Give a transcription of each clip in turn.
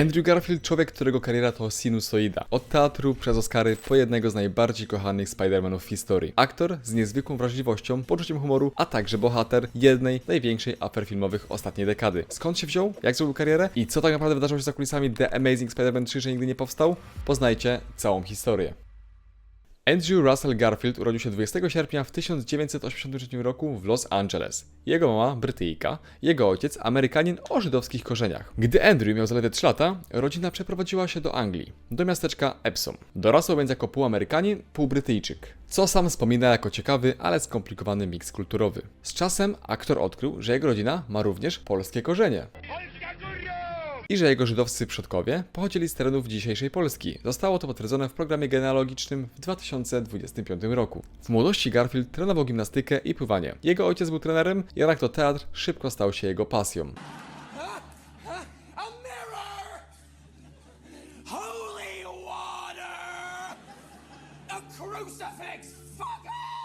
Andrew Garfield, człowiek, którego kariera to sinusoida. Od teatru przez Oscary po jednego z najbardziej kochanych Spider-Manów w historii. Aktor z niezwykłą wrażliwością, poczuciem humoru, a także bohater jednej największej afer filmowych ostatniej dekady. Skąd się wziął? Jak zrobił karierę? I co tak naprawdę wydarzyło się za kulisami The Amazing Spider-Man 3, że nigdy nie powstał? Poznajcie całą historię. Andrew Russell Garfield urodził się 20 sierpnia w 1983 roku w Los Angeles. Jego mama Brytyjka, jego ojciec Amerykanin o żydowskich korzeniach. Gdy Andrew miał zaledwie 3 lata, rodzina przeprowadziła się do Anglii, do miasteczka Epsom. Dorasł więc jako pół Amerykanin, pół Brytyjczyk. Co sam wspomina jako ciekawy, ale skomplikowany miks kulturowy. Z czasem aktor odkrył, że jego rodzina ma również polskie korzenie i że jego żydowscy przodkowie pochodzili z terenów dzisiejszej Polski. Zostało to potwierdzone w programie genealogicznym w 2025 roku. W młodości Garfield trenował gimnastykę i pływanie. Jego ojciec był trenerem, jednak to teatr szybko stał się jego pasją. Crucifix! Fuck off!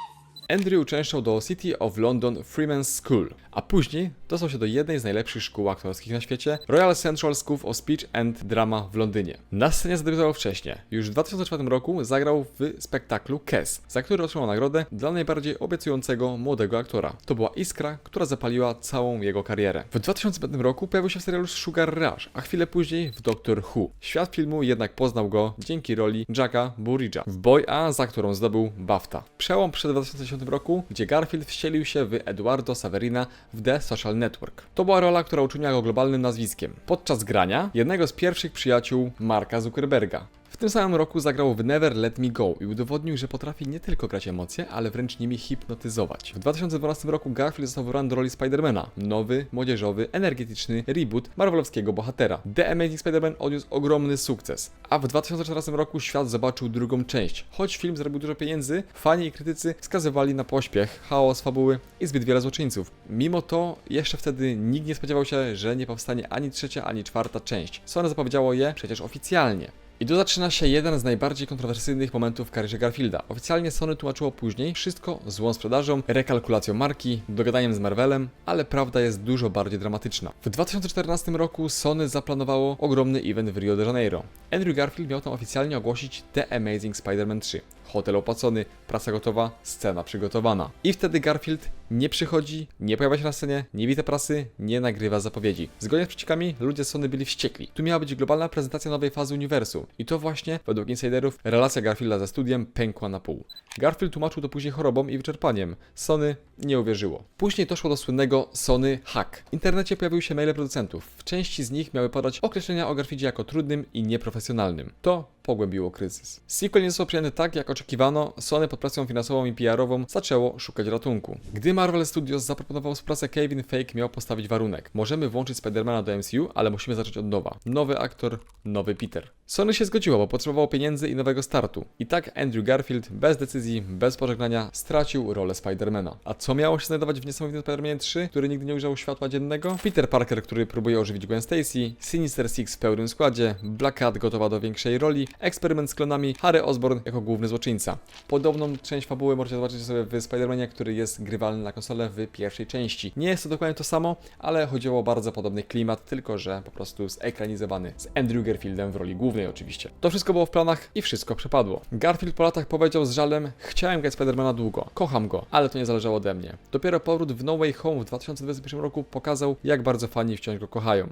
Andrew uczęszczał do City of London Freeman's School, a później dostał się do jednej z najlepszych szkół aktorskich na świecie, Royal Central School of Speech and Drama w Londynie. Na scenie zadebiutował wcześniej. Już w 2004 roku zagrał w spektaklu Kes, za który otrzymał nagrodę dla najbardziej obiecującego młodego aktora. To była iskra, która zapaliła całą jego karierę. W 2005 roku pojawił się w serialu Sugar Rush, a chwilę później w Doctor Who. Świat filmu jednak poznał go dzięki roli Jacka Burridge'a w Boy A, za którą zdobył BAFTA. Przełom przed 2010 roku, gdzie Garfield wcielił się w Eduardo Saverina w The Social Network. To była rola, która uczyniła go globalnym nazwiskiem. Podczas grania jednego z pierwszych przyjaciół Marka Zuckerberga. W tym samym roku zagrał w Never Let Me Go i udowodnił, że potrafi nie tylko grać emocje, ale wręcz nimi hipnotyzować. W 2012 roku Garfield został wybrany do roli Spidermana. Nowy, młodzieżowy, energetyczny reboot marvelowskiego bohatera. The Amazing Spider-Man odniósł ogromny sukces. A w 2014 roku świat zobaczył drugą część. Choć film zrobił dużo pieniędzy, fani i krytycy wskazywali na pośpiech, chaos fabuły i zbyt wiele złoczyńców. Mimo to, jeszcze wtedy nikt nie spodziewał się, że nie powstanie ani trzecia, ani czwarta część. Sony zapowiedziało je przecież oficjalnie. I tu zaczyna się jeden z najbardziej kontrowersyjnych momentów w karierze Garfielda. Oficjalnie Sony tłumaczyło później wszystko złą sprzedażą, rekalkulacją marki, dogadaniem z Marvelem, ale prawda jest dużo bardziej dramatyczna. W 2014 roku Sony zaplanowało ogromny event w Rio de Janeiro. Andrew Garfield miał tam oficjalnie ogłosić The Amazing Spider-Man 3. Hotel opłacony, praca gotowa, scena przygotowana. I wtedy Garfield nie przychodzi, nie pojawia się na scenie, nie wita prasy, nie nagrywa zapowiedzi. Zgodnie z przeciekami, ludzie z Sony byli wściekli. Tu miała być globalna prezentacja nowej fazy uniwersum. I to właśnie, według insiderów, relacja Garfielda ze studiem pękła na pół. Garfield tłumaczył to później chorobą i wyczerpaniem. Sony nie uwierzyło. Później doszło do słynnego Sony hack. W internecie pojawiły się maile producentów. W części z nich miały podać określenia o Garfieldzie jako trudnym i nieprofesjonalnym. To pogłębiło kryzys. Sequel nie został przyjęty tak, jak oczekiwano, Sony pod presją finansową i PR-ową zaczęło szukać ratunku. Gdy Marvel Studios zaproponował współpracę, Kevin Feige miał postawić warunek. Możemy włączyć Spidermana do MCU, ale musimy zacząć od nowa. Nowy aktor, nowy Peter. Sony się zgodziło, bo potrzebowało pieniędzy i nowego startu. I tak Andrew Garfield, bez decyzji, bez pożegnania, stracił rolę Spidermana. A co miało się znajdować w niesamowitym Spider-Manie 3, który nigdy nie ujrzał światła dziennego? Peter Parker, który próbuje ożywić Gwen Stacy, Sinister Six w pełnym składzie, Black Cat gotowa do większej roli, eksperyment z klonami, Harry Osborn jako główny złoczyńca. Podobną część fabuły możecie zobaczyć sobie w Spider-Manie, który jest grywalny na konsolę w pierwszej części. Nie jest to dokładnie to samo, ale chodziło o bardzo podobny klimat, tylko że po prostu zekranizowany z Andrew Garfieldem w roli głównej oczywiście. To wszystko było w planach i wszystko przepadło. Garfield po latach powiedział z żalem, chciałem grać Spidermana długo, kocham go, ale to nie zależało ode mnie. Dopiero powrót w No Way Home w 2021 roku pokazał, jak bardzo fani wciąż go kochają.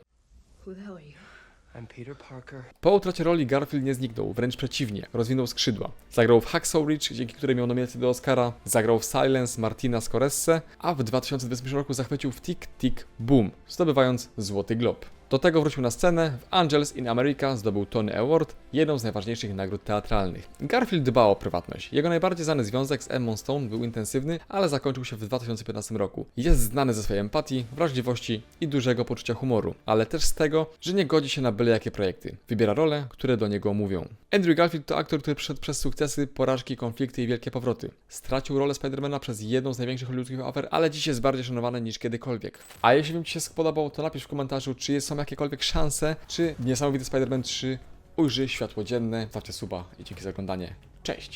Who the hell are you? Po utracie roli Garfield nie zniknął, wręcz przeciwnie, rozwinął skrzydła. Zagrał w Hacksaw Ridge, dzięki której miał nominację do Oscara, zagrał w Silence Martina Scorsese, a w 2021 roku zachwycił w Tick Tick Boom, zdobywając Złoty Glob. Do tego wrócił na scenę, w Angels in America zdobył Tony Award, jedną z najważniejszych nagród teatralnych. Garfield dbał o prywatność. Jego najbardziej znany związek z Emma Stone był intensywny, ale zakończył się w 2015 roku. Jest znany ze swojej empatii, wrażliwości i dużego poczucia humoru, ale też z tego, że nie godzi się na byle jakie projekty. Wybiera role, które do niego mówią. Andrew Garfield to aktor, który przeszedł przez sukcesy, porażki, konflikty i wielkie powroty. Stracił rolę Spidermana przez jedną z największych hollywoodskich afer, ale dziś jest bardziej szanowany niż kiedykolwiek. A jeśli Wam Ci się spodobał, to napisz w komentarzu, czy są jakiekolwiek szanse, czy niesamowity Spider-Man 3 ujrzy światło dzienne. Dawcie suba i dzięki za oglądanie. Cześć!